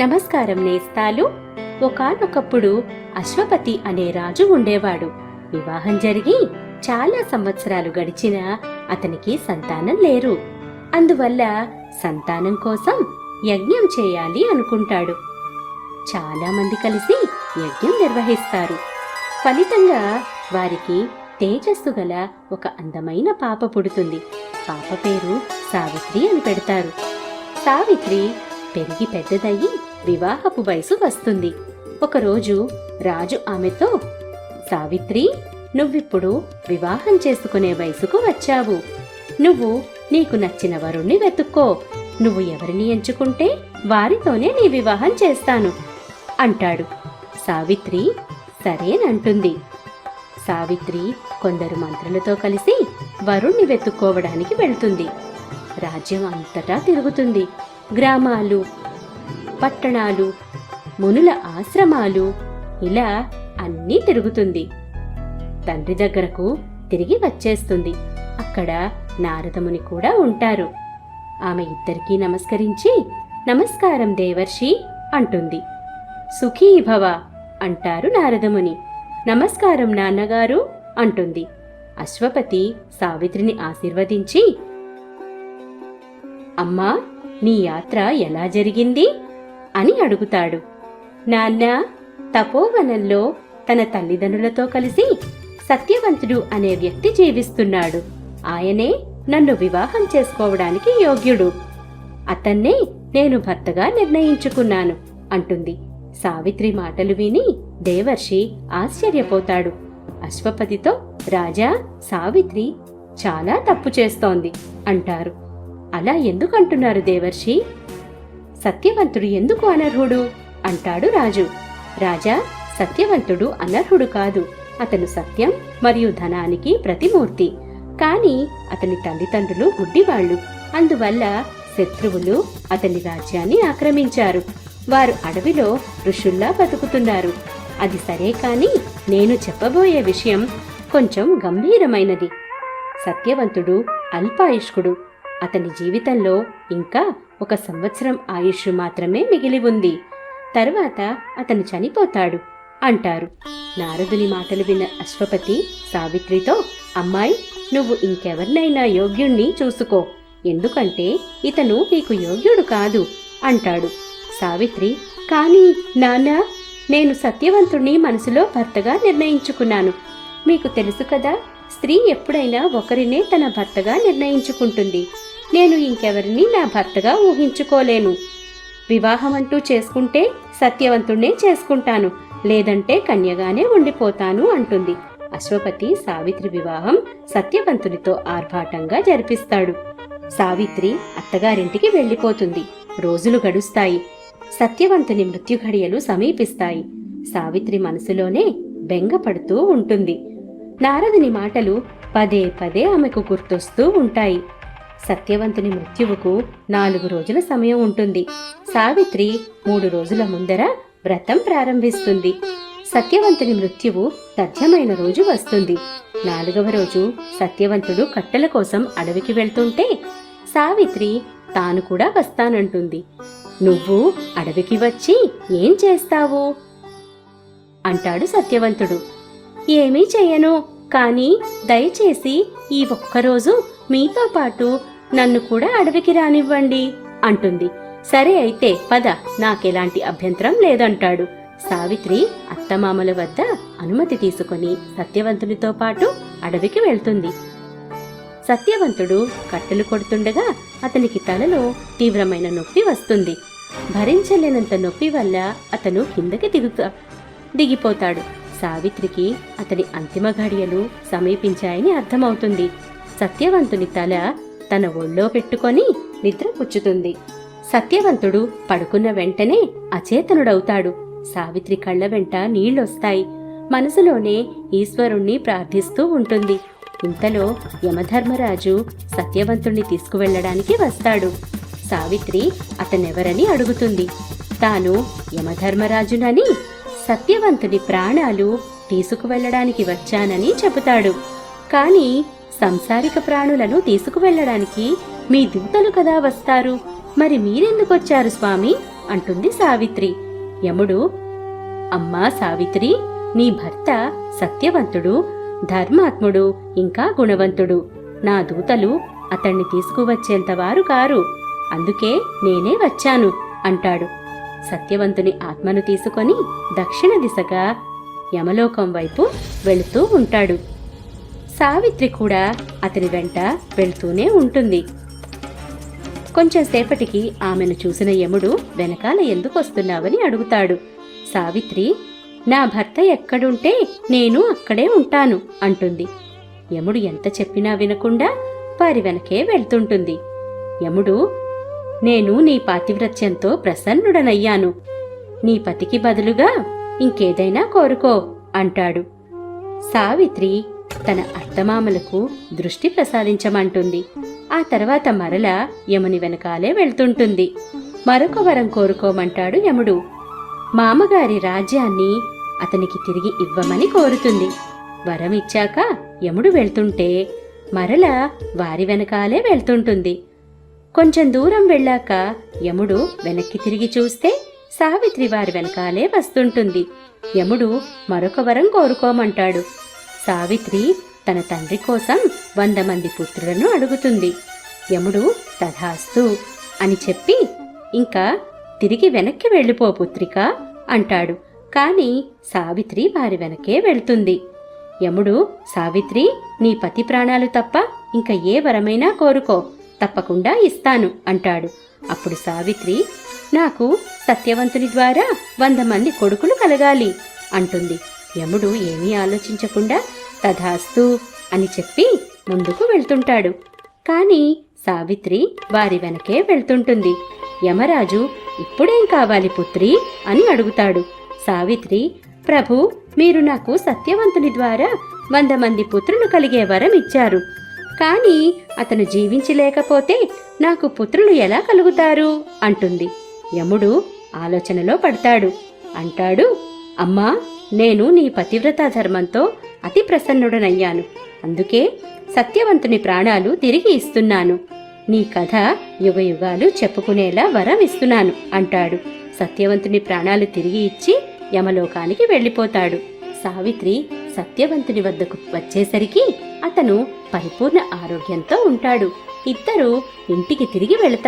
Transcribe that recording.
నమస్కారం నేస్తాలు. ఒకానొకప్పుడు అశ్వపతి అనే రాజు ఉండేవాడు. వివాహం జరిగి చాలా సంవత్సరాలు గడిచినా అతనికి సంతానం లేరు. అందువల్ల సంతానం కోసం యజ్ఞం చేయాలి అనుకుంటాడు. చాలా మంది కలిసి యజ్ఞం నిర్వహిస్తారు. ఫలితంగా వారికి తేజస్సు గల ఒక అందమైన పాప పుడుతుంది. పాప పేరు సావిత్రి అని పెడతారు. సావిత్రి పెరిగి పెద్దదయ్యి వివాహపు వయసు వస్తుంది. ఒకరోజు రాజు ఆమెతో సావిత్రి నువ్విప్పుడు వివాహం చేసుకునే వయసుకు వచ్చావు. నువ్వు నీకు నచ్చిన వరుణ్ణి వెతుక్కో. నువ్వు ఎవరిని ఎంచుకుంటే వారితోనే నీ వివాహం చేస్తాను అంటాడు. సావిత్రి సరేనంటుంది. సావిత్రి కొందరు మంత్రులతో కలిసి వరుణ్ణి వెతుక్కోవడానికి వెళ్తుంది. రాజ్యం అంతటా తిరుగుతుంది. గ్రామాలు పట్టణాలు మునుల ఆశ్రమాలు ఇలా అన్నీ తిరుగుతుంది. తండ్రి దగ్గరకు తిరిగి వచ్చేస్తుంది. అక్కడ నారదముని కూడా ఉంటారు. ఆమె ఇద్దరికీ నమస్కరించి నమస్కారం దేవర్షి అంటుంది. సుఖీభవ అంటారు నారదముని. నమస్కారం నాన్నగారు అంటుంది. అశ్వపతి సావిత్రిని ఆశీర్వదించి అమ్మా నీ యాత్ర ఎలా జరిగింది? అని అడుగుతాడు. నాన్న తపోవనంలో తన తల్లిదండ్రులతో కలిసి సత్యవంతుడు అనే వ్యక్తి జీవిస్తున్నాడు. ఆయనే నన్ను వివాహం చేసుకోవడానికి యోగ్యుడు. అతన్నే నేను భర్తగా నిర్ణయించుకున్నాను అంటుంది. సావిత్రి మాటలు విని దేవర్షి ఆశ్చర్యపోతాడు. అశ్వపతితో రాజా సావిత్రి చాలా తప్పు చేస్తోంది అంటారు. అలా ఎందుకంటున్నారు దేవర్షి? సత్యవంతుడు ఎందుకు అనర్హుడు? అంటాడు రాజు. రాజా సత్యవంతుడు అనర్హుడు కాదు. అతను సత్యం మరియు ధనానికి ప్రతిమూర్తి. కాని అతని తల్లిదండ్రులు గుడ్డివాళ్ళు అందువల్ల శత్రువులు అతని రాజ్యాన్ని ఆక్రమించారు. వారు అడవిలో ఋషుల్లా బతుకుతున్నారు. అది సరే కాని నేను చెప్పబోయే విషయం కొంచెం గంభీరమైనది. సత్యవంతుడు అల్పాయుష్కుడు. అతని జీవితంలో ఇంకా ఒక సంవత్సరం ఆయుష్ మాత్రమే మిగిలి ఉంది. తరువాత అతను చనిపోతాడు అంటారు. నారదుని మాటలు విన్న అశ్వపతి సావిత్రితో అమ్మాయి నువ్వు ఇంకెవరినైనా యోగ్యుణ్ణి చూసుకో. ఎందుకంటే ఇతను నీకు యోగ్యుడు కాదు అంటాడు. సావిత్రి కానీ నాన్న నేను సత్యవంతుణ్ణి మనసులో భర్తగా నిర్ణయించుకున్నాను. మీకు తెలుసు కదా స్త్రీ ఎప్పుడైనా ఒకరినే తన భర్తగా నిర్ణయించుకుంటుంది. నేను ఇంకెవరిని నా భర్తగా ఊహించుకోలేను. వివాహం అంటూ చేసుకుంటే సత్యవంతుణ్ణే చేసుకుంటాను. లేదంటే కన్యగానే ఉండిపోతాను అంటుంది. అశ్వపతి సావిత్రి వివాహం సత్యవంతునితో ఆర్భాటంగా జరిపిస్తాడు. సావిత్రి అత్తగారింటికి వెళ్ళిపోతుంది. రోజులు గడుస్తాయి. సత్యవంతుని మృత్యుఘడియలు సమీపిస్తాయి. సావిత్రి మనసులోనే బెంగపడుతూ ఉంటుంది. నారదుని మాటలు పదే పదే ఆమెకు గుర్తొస్తూ ఉంటాయి. సత్యవంతుని మృత్యువుకు నాలుగు రోజుల సమయం ఉంటుంది. సావిత్రి మూడు రోజుల ముందర వ్రతం ప్రారంభిస్తుంది. సత్యవంతుని మృత్యువు తథ్యమైన రోజు వస్తుంది. నాలుగవ రోజు సత్యవంతుడు కట్టెల కోసం అడవికి వెళ్తుంటే సావిత్రి తాను కూడా వస్తానంటుంది. నువ్వు అడవికి వచ్చి ఏం చేస్తావు? అంటాడు సత్యవంతుడు. ఏమీ చేయను. కానీ దయచేసి ఈ ఒక్కరోజు మీతో పాటు నన్ను కూడా అడవికి రానివ్వండి అంటుంది. సరే అయితే పద నాకెలాంటి అభ్యంతరం లేదంటాడు. సావిత్రి అత్తమామల వద్ద అనుమతి తీసుకొని సత్యవంతునితో పాటు అడవికి వెళ్తుంది. సత్యవంతుడు కట్టెలు కొడుతుండగా అతనికి తలలో తీవ్రమైన నొప్పి వస్తుంది. భరించలేనంత నొప్పి వల్ల అతను కిందకి దిగుతా దిగిపోతాడు. సావిత్రికి అతని అంతిమ ఘడియలు సమీపించాయని అర్థమవుతుంది. సత్యవంతుని తల తన ఒళ్ళో పెట్టుకొని నిద్ర పుచ్చుతుంది. సత్యవంతుడు పడుకున్న వెంటనే అచేతనుడవుతాడు. సావిత్రి కళ్ళ వెంట నీళ్ళొస్తాయి మనసులోనే ఈశ్వరుణ్ణి ప్రార్థిస్తూ ఉంటుంది. ఇంతలో యమధర్మరాజు సత్యవంతుణ్ణి తీసుకువెళ్ళడానికి వస్తాడు. సావిత్రి అతనెవరని అడుగుతుంది. తాను యమధర్మరాజునని సత్యవంతుడి ప్రాణాలు తీసుకువెళ్ళడానికి వచ్చానని చెబుతాడు. కాని సంసారిక ప్రాణులను తీసుకువెళ్ళడానికి మీ దూతలు కదా వస్తారు? మరి మీరెందుకొచ్చారు స్వామి? అంటుంది సావిత్రి. యముడు అమ్మా సావిత్రి నీ భర్త సత్యవంతుడు ధర్మాత్ముడు ఇంకా గుణవంతుడు. నా దూతలు అతణ్ణి తీసుకువచ్చేంతవారు కారు. అందుకే నేనే వచ్చాను అంటాడు. సత్యవంతుని ఆత్మను తీసుకొని దక్షిణ దిశగా యమలోకం వైపు వెళుతూ ఉంటాడు. సావిత్రి కూడా అతని వెంట వెళ్తూనే ఉంటుంది. కొంచెం సేపటికి ఆమెను చూసిన యముడు వెనకాల ఎందుకు వస్తున్నావని అడుగుతాడు. సావిత్రి నా భర్త ఎక్కడుంటే నేను అక్కడే ఉంటాను అంటుంది. యముడు ఎంత చెప్పినా వినకుండా వారి వెనకే వెళ్తుంటుంది. యముడు నేను నీ పాతివ్రత్యంతో ప్రసన్నుడనయ్యాను. నీ పతికి బదులుగా ఇంకేదైనా కోరుకో అంటాడు. సావిత్రి తన అత్తమామలకు దృష్టి ప్రసాదించమంటుంది. ఆ తర్వాత మరల యముని వెనకాలే వెళ్తుంటుంది. మరొక వరం కోరుకోమంటాడు యముడు. మామగారి రాజ్యాన్ని అతనికి తిరిగి ఇవ్వమని కోరుతుంది. వరం ఇచ్చాక యముడు వెళ్తుంటే మరల వారి వెనకాలే వెళ్తుంటుంది. కొంచెం దూరం వెళ్ళాక యముడు వెనక్కి తిరిగి చూస్తే సావిత్రి వారి వెనకాలే వస్తుంటుంది. యముడు మరొక వరం కోరుకోమంటాడు. సావిత్రి తన తండ్రి కోసం వంద మంది పుత్రులను అడుగుతుంది. యముడు తథాస్తు అని చెప్పి ఇంకా తిరిగి వెనక్కి వెళ్ళిపో పుత్రిక అంటాడు. కాని సావిత్రి వారి వెనకే వెళ్తుంది. యముడు సావిత్రి నీ పతి ప్రాణాలు తప్ప ఇంకా ఏ వరమైనా కోరుకో. తప్పకుండా ఇస్తాను అంటాడు. అప్పుడు సావిత్రి నాకు సత్యవంతుని ద్వారా వంద మంది కొడుకులు కలగాలి అంటుంది. యముడు ఏమీ ఆలోచించకుండా తథాస్తు అని చెప్పి ముందుకు వెళ్తుంటాడు. కానీ సావిత్రి వారి వెనకే వెళ్తుంటుంది. యమరాజు ఇప్పుడేం కావాలి పుత్రి? అని అడుగుతాడు. సావిత్రి ప్రభు మీరు నాకు సత్యవంతుని ద్వారా వంద మంది పుత్రులు కలిగే వరం ఇచ్చారు. కానీ అతను జీవించలేకపోతే నాకు పుత్రులు ఎలా కలుగుతారు? అంటుంది. యముడు ఆలోచనలో పడతాడు. అంటాడు అమ్మా నేను నీ పతివ్రత ధర్మంతో అతి ప్రసన్నుడనయ్యాను. అందుకే సత్యవంతుని ప్రాణాలు తిరిగి ఇస్తున్నాను. నీ కథ యుగయుగాలు చెప్పుకునేలా వరం ఇస్తున్నాను అంటాడు. సత్యవంతుని ప్రాణాలు తిరిగి ఇచ్చి యమలోకానికి వెళ్ళిపోతాడు. సావిత్రి సత్యవంతుని వద్దకు వచ్చేసరికి అతను పరిపూర్ణ ఆరోగ్యంతో ఉంటాడు. ఇద్దరు ఇంటికి తిరిగి వెళతారు.